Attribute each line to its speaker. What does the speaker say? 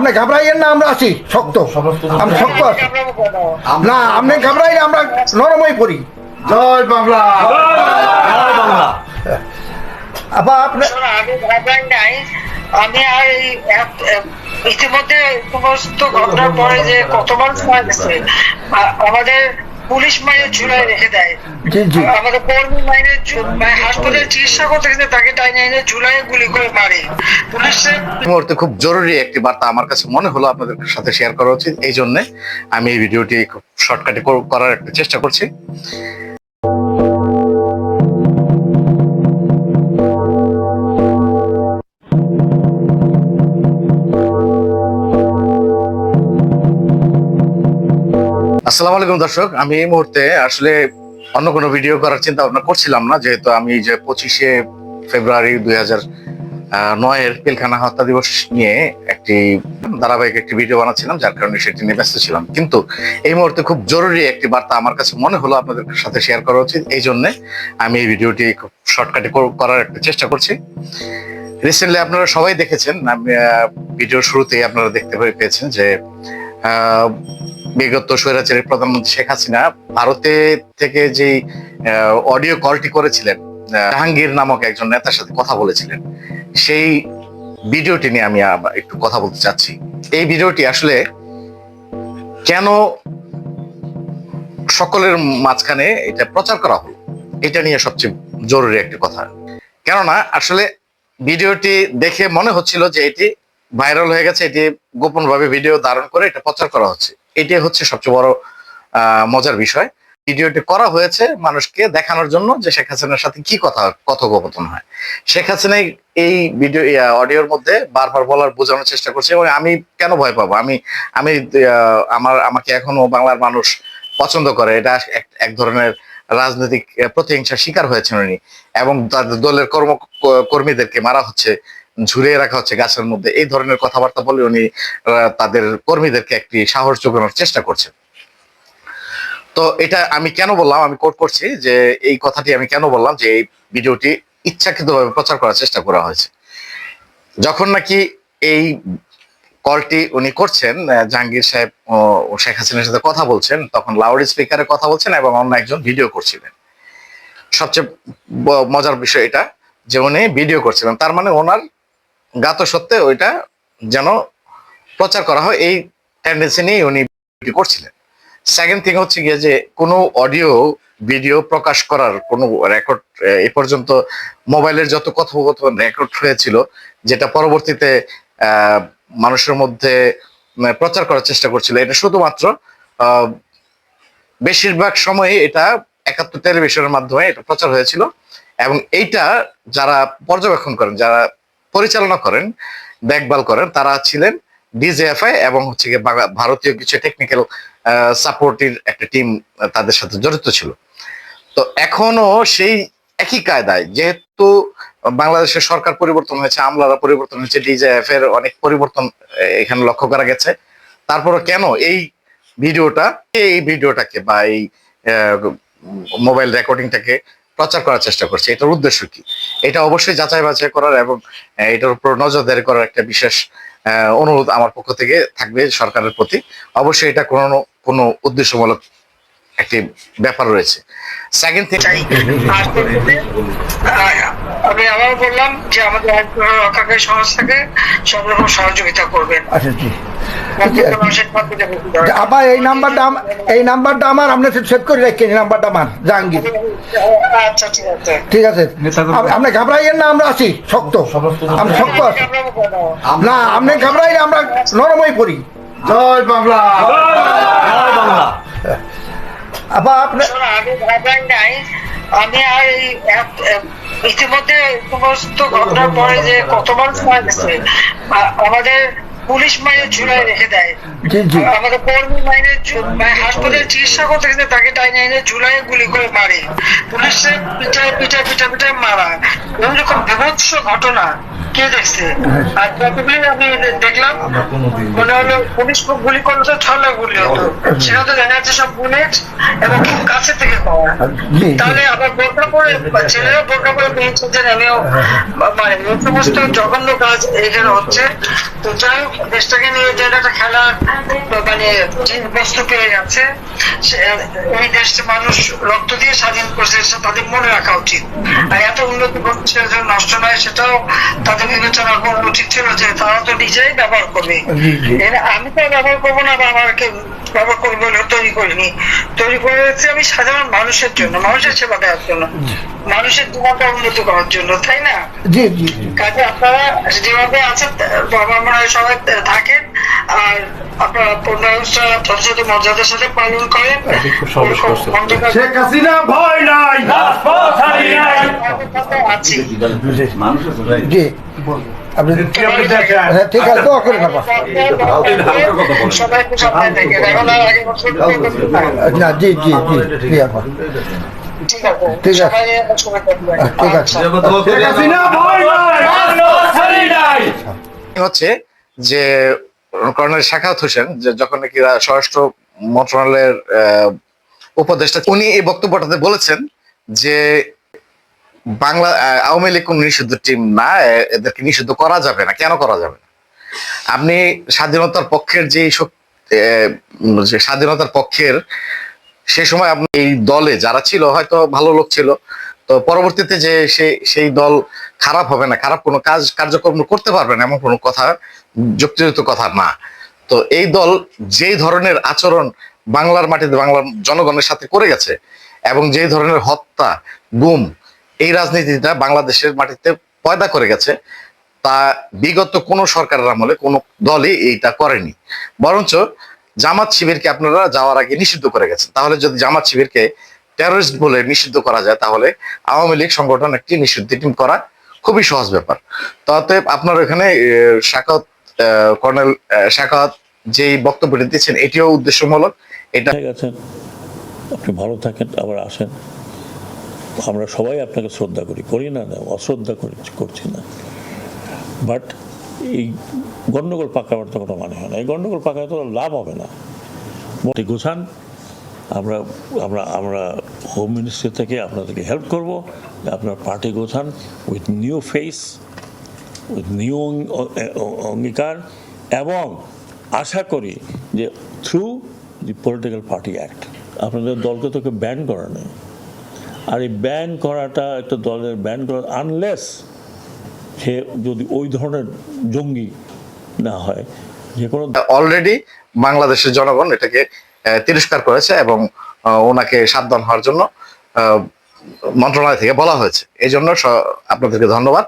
Speaker 1: আপনি ঘাবড়াইয়েন না আমরা আছি শক্ত। আমি শক্ত আছি না। আপনি ঘাবড়াইলে আমরা নরমই পড়ি। জয় বাংলা। আবার আপনি
Speaker 2: আমি ঘাবড়াই নাই। আমি আর এই ইতিমধ্যে সমস্ত ঘটনার পরে যে কত মানুষ মারা গেছে আমাদের পুলিশ মাইনে ঝুলাই রেখে দেয়।
Speaker 1: জি জি।
Speaker 2: আমাদের কর্মী মাইনে ঝু- হাসপাতালে চিকিৎসা করতে গেছে তাকে টাইনে এনে ঝুলাই গুলি করে মারে। পুলিশের
Speaker 3: মুহূর্তে খুব জরুরি একটি বার্তা আমার কাছে মনে হলো আপনাদের সাথে শেয়ার করা উচিত। এই জন্য আমি এই ভিডিওটি খুব শর্টকাটে করার একটা চেষ্টা করছি। আসসালামু আলাইকুম দর্শক, আমি এই মুহূর্তে আসলে অন্য কোনো ভিডিও করার চিন্তা ভাবনা করছিলাম না, যেহেতু আমি যে পঁচিশে ফেব্রুয়ারি দুই হাজার নয়ের পিলখানা হত্যা দিবস নিয়ে একটি ধারাবাহিক একটি ভিডিও বানাচ্ছিলাম, যার কারণে সেটি নিয়ে ব্যস্ত ছিলাম। কিন্তু এই মুহূর্তে খুব জরুরি একটি বার্তা আমার কাছে মনে হলো আপনাদের সাথে শেয়ার করা উচিত, এই জন্য আমি এই ভিডিওটি খুব শর্টকাটে করার একটা চেষ্টা করছি। রিসেন্টলি আপনারা সবাই দেখেছেন, আমি ভিডিওর শুরুতেই আপনারা দেখতে পেয়ে- পেয়েছেন যে বিগত স্বৈরাচারী প্রধানমন্ত্রী শেখ হাসিনা ভারতে থেকে যে অডিও কলটি করেছিলেন জাহাঙ্গীর নামক একজন নেতার সাথে কথা বলেছিলেন, সেই ভিডিওটি নিয়ে আমি একটু কথা বলতে চাচ্ছি। এই ভিডিওটি আসলে কেন সকলের মাঝখানে এটা প্রচার করা হলো, এটা নিয়ে সবচেয়ে জরুরি একটি কথা। কেননা আসলে ভিডিওটি দেখে মনে হচ্ছিল যে এটি ভাইরাল হয়ে গেছে, এটি গোপন ভাবে ভিডিও ধারণ করে এটা প্রচার করা হচ্ছে। এটি হচ্ছে সবচেয়ে বড় মজার বিষয়। ভিডিওটি করা হয়েছে মানুষকে দেখানোর জন্য যে শেখ হাসিনার সাথে কি কথা, কথোপকথন হয়। শেখ হাসিনা এই ভিডিও অডিওর মধ্যে বারবার বলার বোঝানোর চেষ্টা করছে এবং আমি কেন ভয় পাবো? আমি আমি আমার, আমাকে এখনও বাংলার মানুষ পছন্দ করে। এটা এক- এক ধরনের রাজনৈতিক প্রতিহিংসার শিকার হয়েছেন উনি এবং তাদের দলের কর্ম, কর্মীদেরকে মারা হচ্ছে ঝুলিয়ে রাখা হচ্ছে গাছের মধ্যে। এই ধরনের কথাবার্তা বলে উনি তাদের কর্মীদেরকে একটি সাহস যোগানোর চেষ্টা করছেন। তো এটা আমি কেন বললাম, আমি কোট করছি যে, এই কথাটি আমি কেন বললাম যে, এই ভিডিওটি ইচ্ছাকৃতভাবে প্রচার করার চেষ্টা করা হয়েছে। যখন নাকি এই কলটি উনি করছেন জাহাঙ্গীর সাহেব শেখ হাসিনার সাথে কথা বলছেন, তখন লাউড স্পিকারে কথা বলছেন এবং অন্য একজন ভিডিও করছিলেন। সবচেয়ে মজার বিষয় এটা যে উনি ভিডিও করছিলেন। তার মানে ওনার গাত সত্ত্বে ওইটা যেন প্রচার করা হয়, এই টেন্ডেন্সি নিয়ে উনি করছিলেন। সেকেন্ড থিং হচ্ছে গিয়ে যে কোনো অডিও ভিডিও প্রকাশ করার কোনো রেকর্ড এ পর্যন্ত মোবাইলের যত কথোপকথন রেকর্ড হয়েছিল, যেটা পরবর্তীতে মানুষের মধ্যে প্রচার করার চেষ্টা করছিল। এটা শুধুমাত্র বেশিরভাগ সময় এটা একাত্তর টেলিভিশনের মাধ্যমে এটা প্রচার হয়েছিল। এবং এইটা যারা পর্যবেক্ষণ করেন, যারা পরিচালনা করেন, দেখভাল করেন। তারা ছিলেন ডিজেএফআই এবং হচ্ছে গিয়ে ভারতীয় কিছু টেকনিক্যাল সাপোর্টের একটা টিম তাদের সাথে জড়িত ছিল। তো এখনও সেই একই কায়দায়, যেহেতু বাংলাদেশের সরকার পরিবর্তন হয়েছে, আমলারা পরিবর্তন হয়েছে ডিজেএফ এর অনেক পরিবর্তন এখানে লক্ষ্য করা গেছে। তারপরে কেন এই ভিডিওটা, এই ভিডিওটাকে বা এই মোবাইল রেকর্ডিংটাকে প্রচার করার চেষ্টা করছে। এটার উদ্দেশ্য কি? এটা অবশ্যই যাচাই বাছাই করার এবং এটার উপর নজরদারি করার একটা বিশেষ অনুরোধ আমার পক্ষ থেকে থাকবে সরকারের প্রতি। অবশ্যই এটা কোনো কোনো উদ্দেশ্যমূলক একটি ব্যাপার রয়েছে। সেকেন্ড থিং
Speaker 2: আমি আবার বললাম যে আমাদের রক্ষাকারী সংস্থাকে সব রকম সহযোগিতা করবেন।
Speaker 1: আচ্ছা আবার এই নাম্বারটা এই নাম্বারটা আমার আপনি সেভ করে রাখেন এই নাম্বারটা আমার জাহাঙ্গীর।
Speaker 2: আচ্ছা ঠিক আছে।
Speaker 1: ঠিক আছে? আপ- আপনি ঘাবড়াইয়েন না আমরা আছি শক্ত। আমি শক্ত আছি না। আপনি ঘাবড়াইলে আমরা নরমই পড়ি। জয় বাংলা। আবার আপনি
Speaker 2: আমি ঘাবড়াই নাই। আমি আর এই ইতিমধ্যে সমস্ত ঘটনার পরে যে কত মানুষ মারা গেছে আমাদের পুলিশ মাইনে ঝুলাই রেখে দেয়।
Speaker 1: জি জি।
Speaker 2: আমাদের কর্মী মাইনে ঝু- মানে হাসপাতালে চিকিৎসা করতে গেছে তাকে টাইনে এনে ঝুলাই গুলি করে মারে। পুলিশের পিঠায় পিঠায় পিঠা পিঠায় মারা। এরকম বিভৎস ঘটনা। কে দেখছে? আর যতগুলি আমি দেখলাম মনে হলো পুলিশ গুলি করলে তো ছলে গুলি হতো। সেখানে তো দেখা যাচ্ছে সব বুলেট এবং খুব কাছে থেকে পাওয়া। তাহলে আবার বোরকা পরে ছেলেরা বোরকা পরে পেয়েছে যে আমিও মানে এই সমস্ত জঘন্য কাজ এখানে হচ্ছে। তো যাই হোক দেশটাকে নিয়ে যে একটা খেলা মানে বস্তু পেয়ে গেছে ওই দেশে মানুষ রক্ত দিয়ে স্বাধীন করছে সেটা তাদের মনে রাখা উচিত। আর এত উন্নতি করছে যে নষ্ট নয় সেটাও তাদের বিবেচনা করা উচিত ছিল যে তারা তো নিজেই ব্যবহার করবে। আমি তো ব্যবহার করব না বা আমাকে ব্যবহার করব বলে তৈরি করিনি তৈরি করেছি আমি সাধারণ মানুষের জন্য মানুষের সেবা দেওয়ার জন্য মানুষের জীবনটা উন্নতি করার জন্য তাই না?
Speaker 1: জি জি জি।
Speaker 2: কাজে আপনারা যেভাবে আছেন আমার মনে সবাই থাকেন আর আপনারা পনেরো যথাযথ মর্যাদার সাথে পালন করেন।
Speaker 1: শেখ হাসিনা ভয় নাই।
Speaker 2: আছি
Speaker 1: জি। আপনি ঠিক আছে দোয়া করেন না জি জি জি জি
Speaker 2: ঠিক আছে
Speaker 1: ঠিক আছে।
Speaker 3: হচ্ছে যে কর্নেল শাখাত হোসেন যে যখন নাকি স্বরাষ্ট্র মন্ত্রণালয়ের আহ, উপদেষ্টা উনি এই বক্তব্যটাতে বলেছেন যে বাংলা আওয়ামী লীগ কোন নিষিদ্ধ টিম না এদেরকে নিষিদ্ধ করা যাবে না। কেন করা যাবে না? আপনি স্বাধীনতার পক্ষের যে স্বাধীনতার পক্ষের, সে সময় আপনি এই দলে যারা ছিল, হয়তো ভালো লোক ছিল, তো পরবর্তীতে যে সেই সেই দল খারাপ হবে না, খারাপ কোনো কাজ, কার্যক্রম করতে পারবে না, এমন কোনো কথা, যুক্তিযুক্ত কথা না। তো এই দল যেই ধরনের আচরণ বাংলার মাটিতে, বাংলার জনগণের সাথে করে গেছে, এবং যেই ধরনের হত্যা, গুম এই রাজনীতিটা বাংলাদেশের মাটিতে পয়দা করে গেছে। তা বিগত কোনো সরকারের আমলে কোনো দলই এইটা করেনি। বরঞ্চ জামাত শিবিরকে আপনারা যাওয়ার আগে নিষিদ্ধ করে গেছেন। তাহলে যদি জামাত শিবিরকে টেররিস্ট বলে নিষিদ্ধ করা যায়, তাহলে আওয়ামী লীগ সংগঠন একটি নিষিদ্ধ টিম করা খুবই সহজ ব্যাপার। তাতে আপনার এখানে শাখাত কর্নেল শাখাত যেই বক্তব্যটি দিচ্ছেন, এটিও উদ্দেশ্যমূলক। এটা
Speaker 4: আপনি ভালো থাকেন, আবার আসেন। আমরা সবাই আপনাকে শ্রদ্ধা করি করি না না, অশ্রদ্ধা করি, করছি না। বাট এই গণ্ডগোল পাকাবার তো কোনো মানে হয় না। এই গণ্ডগোল পাকায় তো লাভ হবে না। মোটি গোছান আমরা আমরা আমরা হোম মিনিস্ট্রি থেকে আপনাদেরকে হেল্প করব। আপনার party গোছান with new face with new অঙ্গীকার এবং আশা করি যে through the political party act আপনাদের দলকে তোকে ব্যান করা নেই আর এই ব্যান করাটা একটা দলের ব্যান করা আনলেস সে যদি ওই ধরনের জঙ্গি না হয়, যে কোনো
Speaker 3: অলরেডি বাংলাদেশের জনগণ এটাকে তিরস্কার করেছে এবং ওনাকে সাবধান হওয়ার জন্য মন্ত্রণালয় থেকে বলা হয়েছে। এই জন্য আপনাদেরকে ধন্যবাদ।